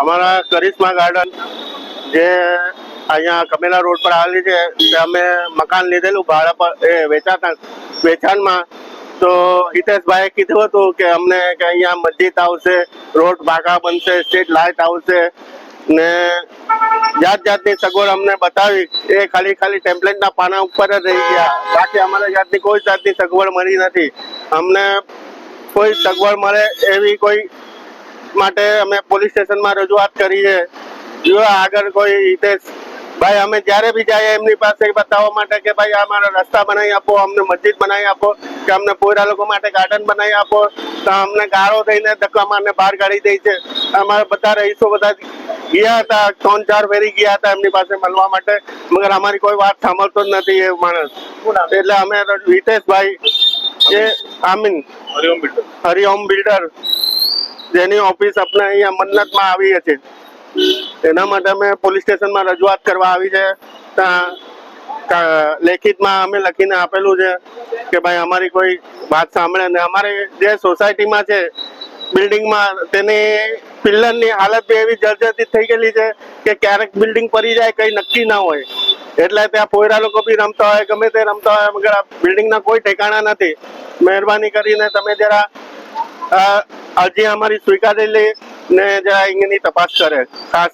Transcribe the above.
અમારા કરિશ્મા ગાર્ડન જે અહીંયા કમેલા રોડ પર આવેલી છે, તે અમે મકાન લીધેલું ભાડા પર એ વેચાતા, વેચાણમાં. તો હિતેશભાઈએ કીધું હતું કે અમને કે અહીંયા મસ્જિદ આવશે, રોડ બાગા બનશે, સ્ટ્રીટ લાઇટ આવશે, ને જાત જાતની સગવડ અમને બતાવી. એ ખાલી ખાલી ટેમ્પલેટના પાના ઉપર જ રહી ગયા. બાકી અમારે જાતની કોઈ જાતની સગવડ મળી નથી. અમને કોઈ સગવડ મળે એવી કોઈ માટે અમે પોલીસ સ્ટેશનમાં રજૂઆત કરી છે. જો આગળ કોઈ હિતેશ. ભાઈ અમે જ્યારે બી જઈએ એમની પાસે બતાવવા માટે કે ભાઈ અમારા રસ્તા બનાવી આપો અમને મસ્જિદ બનાવી આપો કે અમને પોયરા લોકો માટે ગાર્ડન બનાવી આપો તો અમને ગાળો થઈને ધક્કા મારને બહાર કાઢી દે છે. અમારા બધા રહીશો બધા ગયા હતા ત્રણ ચાર ફેરી ગયા હતા એમની પાસે મળવા માટે. મગર અમારી કોઈ વાત સાંભળતો જ નથી એ માણસ. એટલે અમે હિતેશભાઈ એ આમીન. હરિઓમ બિલ્ડર. હરિઓમ બિલ્ડર. જેની ઓફિસ આપણે અહીંયા મન્નતમાં આવી છે એના માટે અમે પોલીસ સ્ટેશનમાં રજૂઆત કરવા આવી છે. ત્યાં લેખિતમાં અમે લખીને આપેલું છે કે ભાઈ અમારી કોઈ વાત સાંભળે ને અમારી જે સોસાયટીમાં છે, બિલ્ડિંગમાં તેની પિલ્લરની હાલત બી એવી જર્જરિત થઈ ગયેલી છે કે ક્યારેક બિલ્ડિંગ પડી જાય, કઈ નક્કી ના હોય. એટલે ત્યાં પોયરા લોકો બી રમતા હોય, ગમે તે રમતા હોય, મગર બિલ્ડિંગના કોઈ ઠેકાણા નથી. મહેરબાની કરીને તમે જરા અરજી અમારી સ્વીકારેલી ને જરા એની તપાસ કરે. ખાસ